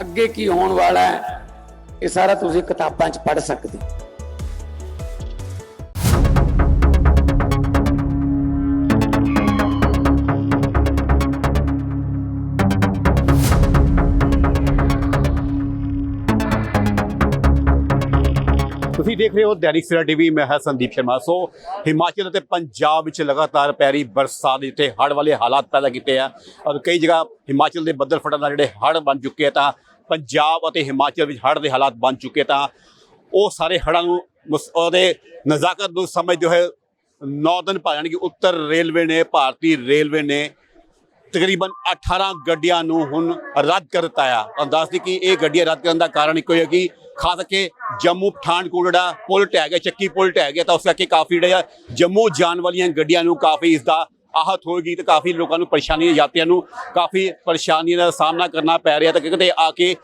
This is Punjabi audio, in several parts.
ਅੱਗੇ ਕੀ ਹੋਣ ਵਾਲਾ ਹੈ ਇਹ ਸਾਰਾ ਤੁਸੀਂ ਕਿਤਾਬਾਂ 'ਚ ਪੜ੍ਹ ਸਕਦੇ ਦੇਖ ਰਹੇ ਹੋ ਦੈਨਿਕ ਸਵੇਰਾ ਟੀਵੀ, ਮੈਂ ਹਾਂ ਸੰਦੀਪ ਸ਼ਰਮਾ। ਸੋ ਹਿਮਾਚਲ ਅਤੇ ਪੰਜਾਬ ਵਿੱਚ ਲਗਾਤਾਰ ਪੈ ਰਹੀ ਬਰਸਾਤ ਜਿੱਥੇ ਹੜ੍ਹ ਵਾਲੇ ਹਾਲਾਤ ਪੈਦਾ ਕੀਤੇ ਆ ਔਰ ਕਈ ਜਗ੍ਹਾ ਹਿਮਾਚਲ ਦੇ ਬੱਦਲ ਫਟਣ ਨਾਲ ਜਿਹੜੇ ਹੜ੍ਹ ਬਣ ਚੁੱਕੇ ਆ ਤਾਂ ਪੰਜਾਬ ਅਤੇ ਹਿਮਾਚਲ ਵਿੱਚ ਹੜ੍ਹ ਦੇ ਹਾਲਾਤ ਬਣ ਚੁੱਕੇ ਤਾਂ ਉਹ ਸਾਰੇ ਹੜ੍ਹਾਂ ਨੂੰ ਉਹਦੇ ਨਜ਼ਾਕਤ ਨੂੰ ਸਮਝਦੇ ਹੋਏ ਨਾਰਦਰਨ ਭਾਰਤ ਕਿ ਉੱਤਰ ਰੇਲਵੇ ਨੇ, ਭਾਰਤੀ ਰੇਲਵੇ ਨੇ ਤਕਰੀਬਨ 18 ਗੱਡੀਆਂ ਨੂੰ ਹੁਣ ਰੱਦ ਕਰ ਦਿੱਤਾ ਆ। ਤਾਂ ਦੱਸਦੀ ਕਿ ਇਹ ਗੱਡੀਆਂ ਰੱਦ ਕਰਨ ਦਾ ਕਾਰਨ ਇੱਕੋ ਹੀ ਹੈ ਕਿ ਖਾਸ ਕਰਕੇ ਜੰਮੂ, ਪਠਾਨਕੋਟ ਜਿਹੜਾ ਪੁਲ ਟਹਿ ਗਿਆ, ਚੱਕੀ ਪੁਲ ਟਹਿ ਗਿਆ, ਤਾਂ ਉਸ ਕਰਕੇ ਕਾਫੀ ਜਿਹੜਾ ਜੰਮੂ ਜਾਣ ਵਾਲੀਆਂ ਗੱਡੀਆਂ ਨੂੰ ਕਾਫੀ ਇਸ ਦਾ ਆਹਤ ਹੋਏਗੀ ਤੇ ਕਾਫੀ ਲੋਕਾਂ ਨੂੰ ਪਰੇਸ਼ਾਨੀਆਂ, ਯਾਤਰੀਆਂ ਨੂੰ ਕਾਫੀ ਪਰੇਸ਼ਾਨੀਆਂ ਦਾ ਸਾਹਮਣਾ ਕਰਨਾ ਪੈ ਰਿਹਾ ਤਾਂ ਕਿਤੇ ਆ ਕੇ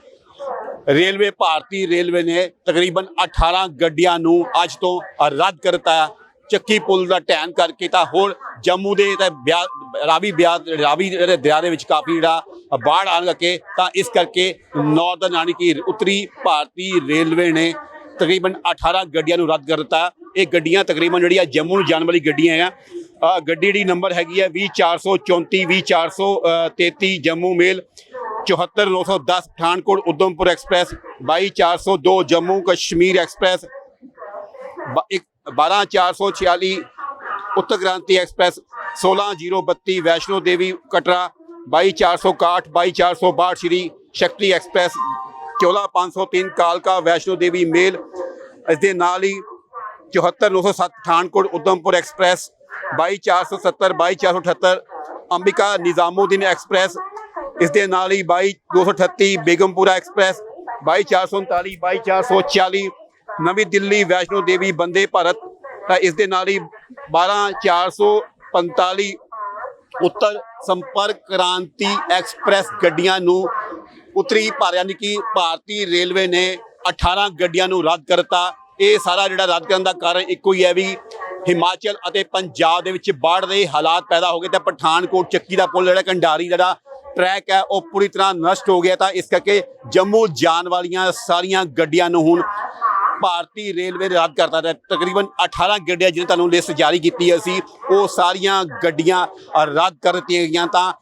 ਰੇਲਵੇ ਭਾਰਤੀ ਰੇਲਵੇ ਨੇ ਤਕਰੀਬਨ 18 ਗੱਡੀਆਂ ਨੂੰ ਅੱਜ ਤੋਂ ਰੱਦ ਕਰ ਦਿੱਤਾ ਚੱਕੀ ਪੁਲ ਦਾ ਟੈਨ ਕਰਕੇ ਤਾਂ ਹੋਰ ਜੰਮੂ ਦੇ ਤਾਂ ਬਿਆ- ਰਾਵੀ ਬਿਆ ਰਾਵੀ ਜਿਹੜੇ ਦਰਿਆ ਦੇ ਵਿੱਚ ਕਾਫੀ ਜਿਹੜਾ ਬਾੜ ਆਉਣ ਲੱਗੇ ਤਾਂ ਇਸ ਕਰਕੇ ਨਾਰਦਰਨ ਯਾਨੀ ਕਿ ਉੱਤਰੀ ਭਾਰਤੀ ਰੇਲਵੇ ਨੇ ਤਕਰੀਬਨ 18 ਗੱਡੀਆਂ ਨੂੰ ਰੱਦ ਕਰ ਦਿੱਤਾ। ਇਹ ਗੱਡੀਆਂ ਤਕਰੀਬਨ ਜਿਹੜੀਆਂ ਜੰਮੂ ਨੂੰ ਜਾਣ ਵਾਲੀ ਗੱਡੀਆਂ ਆ। ਗੱਡੀ ਦੀ ਨੰਬਰ ਹੈਗੀ ਹੈ 20434 20433 Jammu mail 74910 Pathankot Udhampur express 22402 Jammu Kashmir express, ਬ- ਇੱਕ 12446 ਉੱਤਰ ਕ੍ਰਾਂਤੀ ਐਕਸਪ੍ਰੈਸ 16032 ਵੈਸ਼ਨੋ ਦੇਵੀ ਕਟਰਾ 22461 22462 ਸ਼੍ਰੀ ਸ਼ਕਤੀ ਐਕਸਪ੍ਰੈਸ 14503 ਕਾਲਕਾ ਵੈਸ਼ਨੋ ਦੇਵੀ ਮੇਲ। ਇਸ ਦੇ ਨਾਲ ਹੀ 74907 ਪਠਾਨਕੋਟ ਉਦਮਪੁਰ ਐਕਸਪ੍ਰੈਸ 22470 22478 ਅੰਬਿਕਾ ਨਿਜ਼ਾਮੂਦੀਨ ਐਕਸਪ੍ਰੈਸ। ਇਸ ਦੇ ਨਾਲ ਹੀ 22238 ਬੇਗਮਪੁਰਾ ਐਕਸਪ੍ਰੈਸ 22439 22440 ਨਵੀਂ ਦਿੱਲੀ ਵੈਸ਼ਨੋ ਦੇਵੀ ਬੰਦੇ ਭਾਰਤ। ਤਾਂ ਇਸ ਦੇ ਨਾਲ ਹੀ 12445 ਉੱਤਰ ਸੰਪਰਕ ਕ੍ਰਾਂਤੀ ਐਕਸਪ੍ਰੈਸ ਗੱਡੀਆਂ ਨੂੰ ਉੱਤਰੀ ਭਾਰਤ ਯਾਨੀ ਕਿ ਭਾਰਤੀ ਰੇਲਵੇ ਨੇ 18 ਗੱਡੀਆਂ ਨੂੰ ਰੱਦ ਕਰਤਾ। ਇਹ ਸਾਰਾ ਜਿਹੜਾ ਰੱਦ ਕਰਨ ਦਾ ਕਾਰਨ ਇੱਕੋ ਹੀ ਹੈ ਵੀ ਹਿਮਾਚਲ ਅਤੇ ਪੰਜਾਬ ਦੇ ਵਿੱਚ ਬਾੜ ਦੇ ਹਾਲਾਤ ਪੈਦਾ ਹੋ ਗਏ ਤਾਂ ਪਠਾਨਕੋਟ, ਚੱਕੀ ਦਾ ਪੁਲ ਜਿਹੜਾ ਕੰਡਾਰੀ ਜਿਹੜਾ ਟਰੈਕ ਹੈ, ਉਹ ਪੂਰੀ ਤਰ੍ਹਾਂ ਨਸ਼ਟ ਹੋ ਗਿਆ। ਤਾਂ ਇਸ ਕਰਕੇ ਜੰਮੂ ਜਾਣ ਵਾਲੀਆਂ ਸਾਰੀਆਂ ਗੱਡੀਆਂ ਨੂੰ ਹੁਣ ਭਾਰਤੀ ਰੇਲਵੇ ਨੇ ਰੱਦ ਕਰਤਾ ਹੈ ਤਕਰੀਬਨ 18 ਗੱਡੀਆਂ ਜਿਹਨਾਂ ਤੁਹਾਨੂੰ ਲਿਸਟ ਜਾਰੀ ਕੀਤੀ ਅਸੀਂ, ਉਹ ਸਾਰੀਆਂ ਗੱਡੀਆਂ ਰੱਦ ਕਰ ਦਿੱਤੀਆਂ ਗਈਆਂ ਤਾਂ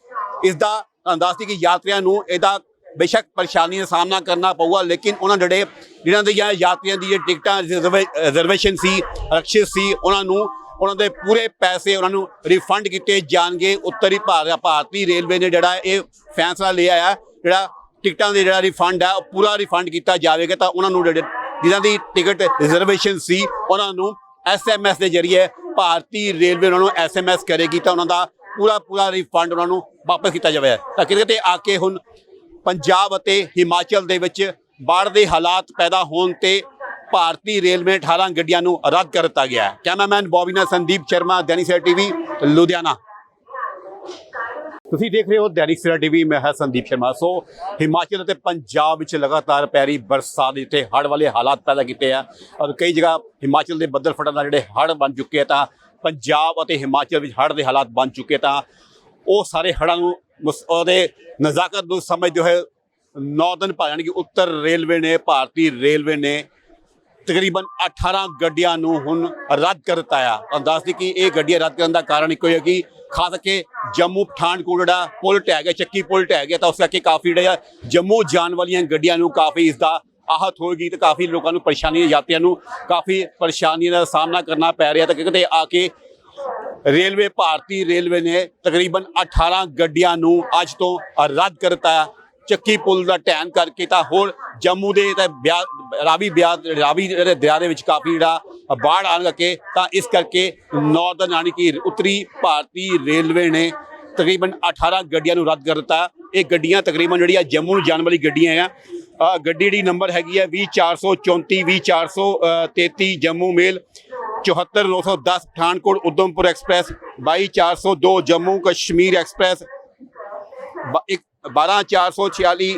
ਇਸ ਦਾ ਅੰਦਾਜ਼ ਸੀ ਕਿ ਯਾਤਰੀਆਂ ਨੂੰ ਇਹਦਾ ਬੇਸ਼ੱਕ ਪਰੇਸ਼ਾਨੀ ਦਾ ਸਾਹਮਣਾ ਕਰਨਾ ਪਊਗਾ, ਲੇਕਿਨ ਉਹਨਾਂ ਜਿਹੜੇ, ਜਿਹਨਾਂ ਦੇ ਯਾਤਰੀਆਂ ਦੀ ਇਹ ਟਿਕਟਾਂ ਰਿਜ਼ਰਵੇਸ਼ਨ ਸੀ, ਰਕਸ਼ਿਤ ਸੀ, ਉਹਨਾਂ ਨੂੰ, ਉਹਨਾਂ ਦੇ ਪੂਰੇ ਪੈਸੇ ਉਹਨਾਂ ਨੂੰ ਰਿਫੰਡ ਕੀਤੇ ਜਾਣਗੇ। ਉੱਤਰੀ ਭਾਰਤ ਭਾਰਤੀ ਰੇਲਵੇ ਨੇ ਜਿਹੜਾ ਇਹ ਫੈਸਲਾ ਲਿਆ ਆ, ਜਿਹੜਾ ਟਿਕਟਾਂ ਦੇ ਜਿਹੜਾ ਰਿਫੰਡ ਹੈ ਉਹ ਪੂਰਾ ਰਿਫੰਡ ਕੀਤਾ ਜਾਵੇਗਾ ਤਾਂ ਉਹਨਾਂ ਨੂੰ ਜਿਹੜੇ ਜਿਨ੍ਹਾਂ ਦੀ ਟਿਕਟ ਰਿਜ਼ਰਵੇਸ਼ਨ ਸੀ, ਉਹਨਾਂ ਨੂੰ ਐਸਐਮਐਸ ਦੇ ਜ਼ਰੀਏ ਭਾਰਤੀ ਰੇਲਵੇ ਉਹਨਾਂ ਨੂੰ ਐਸਐਮਐਸ ਕਰੇਗੀ ਤਾਂ ਉਹਨਾਂ ਦਾ ਪੂਰਾ ਪੂਰਾ ਰਿਫੰਡ ਉਹਨਾਂ ਨੂੰ ਵਾਪਸ ਕੀਤਾ ਜਾਵੇ। ਤਾਂ ਕਿਤੇ ਕਿਤੇ ਆ ਕੇ ਹੁਣ ਪੰਜਾਬ ਅਤੇ ਹਿਮਾਚਲ ਦੇ ਵਿੱਚ ਬਾੜ ਦੇ ਹਾਲਾਤ ਪੈਦਾ ਹੋਣ ਤੇ ਭਾਰਤੀ ਰੇਲਵੇ ਨੇ 18 ਗੱਡੀਆਂ ਨੂੰ ਰੱਦ ਕਰ ਦਿੱਤਾ ਗਿਆ ਹੈ। ਕੈਮਰਾਮੈਨ ਬੋਬੀਨਾ ਸੰਦੀਪ ਸ਼ਰਮਾ, ਦੈਨਿਕ ਸਵੇਰਾ ਟੀਵੀ, ਲੁਧਿਆਣਾ। ਤੁਸੀਂ ਦੇਖ ਰਹੇ ਹੋ ਦੈਨਿਕ ਸਵੇਰਾ ਟੀਵੀ, ਮੈਂ ਹਾਂ ਸੰਦੀਪ ਸ਼ਰਮਾ। ਸੋ ਹਿਮਾਚਲ ਅਤੇ ਪੰਜਾਬ ਵਿੱਚ ਲਗਾਤਾਰ ਪੈ ਰਹੀ ਬਰਸਾਤ ਜਿੱਥੇ ਹੜ੍ਹ ਵਾਲੇ ਹਾਲਾਤ ਪੈਦਾ ਕੀਤੇ ਆ ਔਰ ਕਈ ਜਗ੍ਹਾ ਹਿਮਾਚਲ ਦੇ ਬੱਦਲ ਫਟਣ ਨਾਲ ਜਿਹੜੇ ਹੜ੍ਹ ਬਣ ਚੁੱਕੇ ਆ ਤਾਂ ਪੰਜਾਬ ਅਤੇ ਹਿਮਾਚਲ ਵਿੱਚ ਹੜ੍ਹ ਦੇ ਹਾਲਾਤ ਬਣ ਚੁੱਕੇ ਤਾਂ ਉਹ ਸਾਰੇ ਹੜ੍ਹਾਂ ਨੂੰ ਮੁਸ- ਉਹਦੇ ਨਜ਼ਾਕਤ ਨੂੰ ਸਮਝਦੇ ਹੋਏ ਨਾਰਦਰਨ ਭਾਰਤ ਕਿ ਉੱਤਰ ਰੇਲਵੇ ਨੇ, ਭਾਰਤੀ ਰੇਲਵੇ ਨੇ ਤਕਰੀਬਨ 18 ਗੱਡੀਆਂ ਨੂੰ ਹੁਣ ਰੱਦ ਕਰ ਦਿੱਤਾ ਆ। ਤੁਹਾਨੂੰ ਦੱਸ ਕਿ ਇਹ ਗੱਡੀਆਂ ਰੱਦ ਕਰਨ ਦਾ ਕਾਰਨ ਇੱਕੋ ਹੀ ਹੈ ਕਿ ਖਾਸ ਕਰਕੇ ਜੰਮੂ, ਪਠਾਨਕੋਟ ਜਿਹੜਾ ਪੁਲ ਟਹਿ ਗਿਆ, ਚੱਕੀ ਪੁਲ ਟਹਿ ਗਿਆ, ਤਾਂ ਉਸ ਕਰਕੇ ਕਾਫੀ ਜਿਹੜਾ ਜੰਮੂ ਜਾਣ ਵਾਲੀਆਂ ਗੱਡੀਆਂ ਨੂੰ ਕਾਫੀ ਇਸ ਦਾ ਆਹਤ ਹੋਏਗੀ ਤੇ ਕਾਫੀ ਲੋਕਾਂ ਨੂੰ ਪਰੇਸ਼ਾਨੀ ਯਾਤਰੀਆਂ ਨੂੰ ਕਾਫੀ ਪਰੇਸ਼ਾਨੀਆਂ ਦਾ ਸਾਹਮਣਾ ਕਰਨਾ ਪੈ ਰਿਹਾ ਤਾਂ ਕਿਤੇ ਆ ਕੇ ਰੇਲਵੇ ਭਾਰਤੀ ਰੇਲਵੇ ਨੇ ਤਕਰੀਬਨ 18 ਗੱਡੀਆਂ ਨੂੰ ਅੱਜ ਤੋਂ ਰੱਦ ਕਰ ਦਿੱਤਾ ਚੱਕੀ ਪੁਲ ਦਾ ਟੈਨ ਕਰਕੇ ਤਾਂ ਹੋਰ ਜੰਮੂ ਦੇ ਤਾਂ ਬਿਆ- ਰਾਵੀ ਬਿਆ ਰਾਵੀ ਜਿਹੜੇ ਦਰਿਆ ਦੇ ਵਿੱਚ ਕਾਫੀ ਜਿਹੜਾ ਬਾੜ ਆਉਣ ਲੱਗੇ, ਤਾਂ ਇਸ ਕਰਕੇ ਨਾਰਦਰਨ ਯਾਨੀ ਕਿ ਉੱਤਰੀ ਭਾਰਤੀ ਰੇਲਵੇ ਨੇ ਤਕਰੀਬਨ 18 ਗੱਡੀਆਂ ਨੂੰ ਰੱਦ ਕਰ ਦਿੱਤਾ। ਇਹ ਗੱਡੀਆਂ ਤਕਰੀਬਨ ਜਿਹੜੀਆਂ ਜੰਮੂ ਨੂੰ ਜਾਣ ਵਾਲੀ ਗੱਡੀਆਂ ਆ। ਗੱਡੀ ਦੀ ਨੰਬਰ ਹੈਗੀ ਹੈ 20434 20433 Jammu mail 74910 Pathankot, Udhampur express 22402 Jammu Kashmir express 12446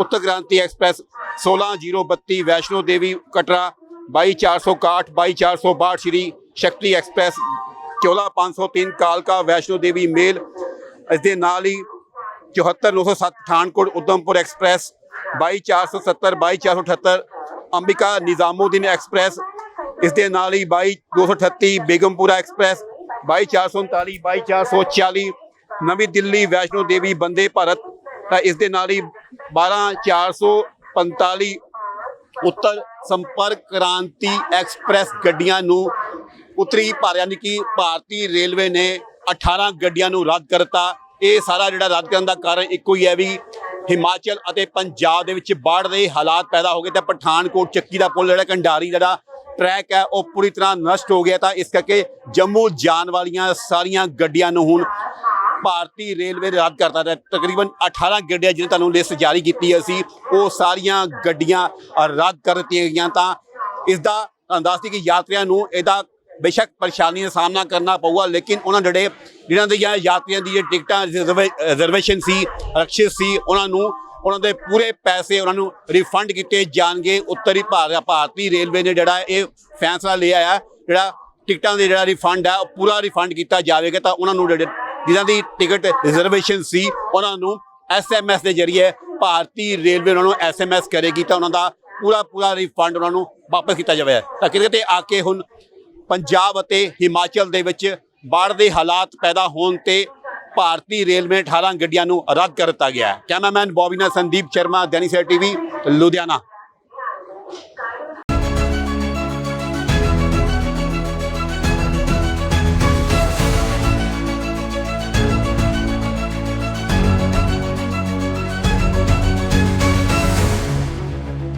Uttar Kranti express 16032 Vaishno Devi Katra 22461 22462 Shri Shakti express 14503 ਕਾਲਕਾ ਵੈਸ਼ਨੋ ਦੇਵੀ ਮੇਲ। ਇਸ ਦੇ ਨਾਲ ਹੀ 74907 ਪਠਾਨਕੋਟ ਉਦਮਪੁਰ ਐਕਸਪ੍ਰੈਸ 22470 22478 ਅੰਬਿਕਾ ਨਿਜ਼ਾਮੂਦੀਨ ਐਕਸਪ੍ਰੈਸ। ਇਸ ਦੇ ਨਾਲ ਹੀ 22238 ਬੇਗਮਪੁਰਾ ਐਕਸਪ੍ਰੈਸ 22439 22440 ਨਵੀਂ ਦਿੱਲੀ ਵੈਸ਼ਨੋ ਦੇਵੀ ਬੰਦੇ ਭਾਰਤ ਤਾਂ ਇਸ ਦੇ ਨਾਲ ਹੀ 12445 ਉੱਤਰ ਸੰਪਰਕ ਕ੍ਰਾਂਤੀ ਐਕਸਪ੍ਰੈਸ ਗੱਡੀਆਂ ਨੂੰ ਉੱਤਰੀ ਭਾਰਤ ਯਾਨੀ ਕਿ ਭਾਰਤੀ ਰੇਲਵੇ ਨੇ 18 ਗੱਡੀਆਂ ਨੂੰ ਰੱਦ ਕਰਤਾ। ਇਹ ਸਾਰਾ ਜਿਹੜਾ ਰੱਦ ਕਰਨ ਦਾ ਕਾਰਨ ਇੱਕੋ ਹੀ ਹੈ ਵੀ ਹਿਮਾਚਲ ਅਤੇ ਪੰਜਾਬ ਦੇ ਵਿੱਚ ਬਾੜ ਦੇ ਹਾਲਾਤ ਪੈਦਾ ਹੋ ਗਏ ਤਾਂ ਪਠਾਨਕੋਟ ਚੱਕੀ ਦਾ ਪੁਲ ਜਿਹੜਾ ਕੰਡਾਰੀ ਜਿਹੜਾ ਟਰੈਕ ਹੈ, ਉਹ ਪੂਰੀ ਤਰ੍ਹਾਂ ਨਸ਼ਟ ਹੋ ਗਿਆ ਤਾਂ ਇਸ ਕਰਕੇ ਜੰਮੂ ਜਾਣ ਵਾਲੀਆਂ ਸਾਰੀਆਂ ਗੱਡੀਆਂ ਨੂੰ ਹੁਣ ਭਾਰਤੀ ਰੇਲਵੇ ਨੇ ਰੱਦ ਕਰਤਾ ਹੈ ਤਕਰੀਬਨ 18 ਗੱਡੀਆਂ ਜਿਹਨਾਂ ਤੁਹਾਨੂੰ ਲਿਸਟ ਜਾਰੀ ਕੀਤੀ ਅਸੀਂ, ਉਹ ਸਾਰੀਆਂ ਗੱਡੀਆਂ ਰੱਦ ਕਰ ਦਿੱਤੀਆਂ ਗਈਆਂ ਤਾਂ ਇਸ ਦਾ ਅੰਦਾਜ਼ ਸੀ ਕਿ ਯਾਤਰੀਆਂ ਨੂੰ ਇਹਦਾ ਬੇਸ਼ੱਕ ਪਰੇਸ਼ਾਨੀ ਦਾ ਸਾਹਮਣਾ ਕਰਨਾ ਪਊਗਾ, ਲੇਕਿਨ ਉਹਨਾਂ ਜਿਹੜੇ, ਜਿਹਨਾਂ ਦੇ ਯਾਤਰੀਆਂ ਦੀ ਇਹ ਟਿਕਟਾਂ ਰਿਜ਼ਰਵੇਸ਼ਨ ਸੀ, ਰਕਸ਼ਿਤ ਸੀ, ਉਹਨਾਂ ਨੂੰ, ਉਹਨਾਂ ਦੇ ਪੂਰੇ ਪੈਸੇ ਉਹਨਾਂ ਨੂੰ ਰਿਫੰਡ ਕੀਤੇ ਜਾਣਗੇ। ਉੱਤਰੀ ਭਾਰਤ ਭਾਰਤੀ ਰੇਲਵੇ ਨੇ ਜਿਹੜਾ ਇਹ ਫੈਸਲਾ ਲਿਆ ਹੈ ਜਿਹੜਾ ਟਿਕਟਾਂ ਦੇ ਜਿਹੜਾ ਰਿਫੰਡ ਹੈ ਉਹ ਪੂਰਾ ਰਿਫੰਡ ਕੀਤਾ ਜਾਵੇਗਾ ਤਾਂ ਉਹਨਾਂ ਨੂੰ ਜਿਹੜੇ ਜਿਨ੍ਹਾਂ ਦੀ ਟਿਕਟ ਰਿਜ਼ਰਵੇਸ਼ਨ ਸੀ, ਉਹਨਾਂ ਨੂੰ ਐਸਐਮਐਸ ਦੇ ਜ਼ਰੀਏ ਭਾਰਤੀ ਰੇਲਵੇ ਉਹਨਾਂ ਨੂੰ ਐਸਐਮਐਸ ਕਰੇਗੀ ਤਾਂ ਉਹਨਾਂ ਦਾ ਪੂਰਾ ਪੂਰਾ ਰਿਫੰਡ ਉਹਨਾਂ ਨੂੰ ਵਾਪਸ ਕੀਤਾ ਜਾਵੇ। ਤਾਂ ਕਿਤੇ ਕਿਤੇ ਆ ਕੇ ਹੁਣ ਪੰਜਾਬ ਅਤੇ ਹਿਮਾਚਲ ਦੇ ਵਿੱਚ ਬਾੜ ਦੇ ਹਾਲਾਤ ਪੈਦਾ ਹੋਣ ਤੇ ਭਾਰਤੀ ਰੇਲਵੇ ਨੇ 18 ਗੱਡੀਆਂ ਨੂੰ ਰੱਦ ਕਰ ਦਿੱਤਾ ਗਿਆ ਹੈ। ਕੈਮਰਾਮੈਨ ਬੋਬੀ ਨਾਲ ਸੰਦੀਪ ਸ਼ਰਮਾ, ਦੈਨਿਕ ਸਵੇਰਾ ਟੀਵੀ, ਲੁਧਿਆਣਾ।